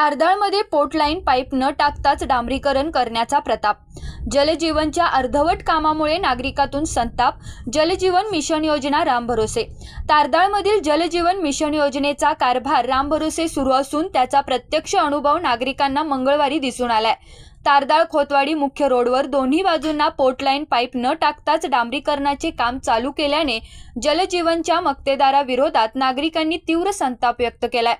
तारदाळमध्ये पोटलाईन pipe न टाकताच डांबरीकरण करण्याचा प्रताप. जलजीवनच्या अर्धवट कामामुळे नागरिकातून संताप. जलजीवन मिशन योजना राम भरोसे. तारदाळमधील जलजीवन मिशन योजनेचा कारभार राम भरोसे सुरू असून त्याचा प्रत्यक्ष अनुभव नागरिकांना मंगळवारी दिसून आलाय. तारदाळ खोतवाडी मुख्य रोडवर दोन्ही बाजूंना पोर्टलाईन पाईप न टाकताच डांबरीकरणाचे काम चालू केल्याने जलजीवनच्या मक्तेदाराविरोधात नागरिकांनी तीव्र संताप व्यक्त केलाय.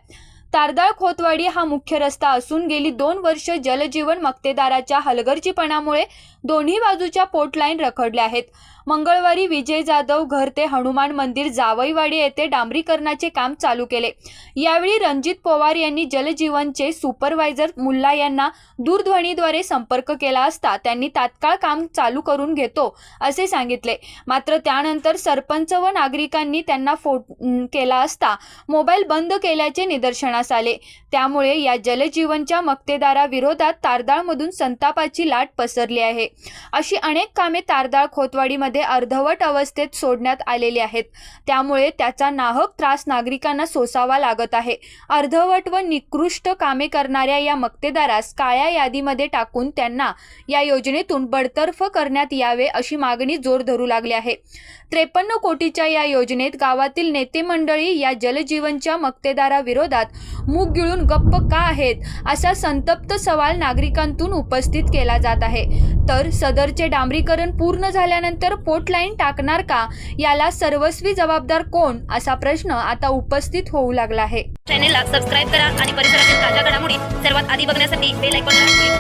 तारदाळ खोतवाडी हा मुख्य रस्ता असून गेली दोन वर्ष जलजीवन मक्तेदाराच्या हलगर्जीपणामुळे दोन्ही बाजूच्या पोटलाईन रखडल्या आहेत. मंगळवारी विजय जाधव घर ते हनुमान मंदिर जावईवाडी येथे डांबरीकरणाचे काम चालू केले. यावेळी रणजित पवार यांनी जलजीवनचे सुपरवायझर मुल्ला यांना दूरध्वनीद्वारे संपर्क केला असता त्यांनी तात्काळ काम चालू करून घेतो असे सांगितले. मात्र त्यानंतर सरपंच व नागरिकांनी त्यांना फोन केला असता मोबाईल बंद केल्याचे निदर्शनास आले. त्यामुळे या जलजीवनच्या मक्तेदाराविरोधात तारदाळमधून संतापाची लाट पसरली आहे. अशी अनेक कामे तारदाळ खोतवाडीमध्ये अर्धवट अवस्थेत सोडण्यात आलेली आहेत. त्यामुळे त्याचा नाहक त्रास नागरिकांना सोसावा लागत आहे. अर्धवट व निकृष्ट कामे करणाऱ्या या मक्तेदारास काळ्या यादीमध्ये टाकून त्यांना या योजनेतून बडतर्फ करण्यात यावे अशी मागणी जोर धरू लागली आहे. त्रेपन्न कोटीच्या या योजनेत गावातील नेते मंडळी या जलजीवनच्या मक्तेदाराविरोधात मूग गिळून गप्प का आहेत? असा संतप्त सवाल नागरिकांतून उपस्थित केला जात आहे. तर सदरचे डांबरीकरण पूर्ण झाल्यानंतर पोटलाईन लाईन टाकणार का? याला सर्वस्वी जबाबदार कोण? असा प्रश्न आता उपस्थित होऊ लागला आहे. चॅनेलला सबस्क्राईब करा आणि परिसरातील ताज्या घडामोडी सर्वात आधी बघण्यासाठी बेल आयकॉनला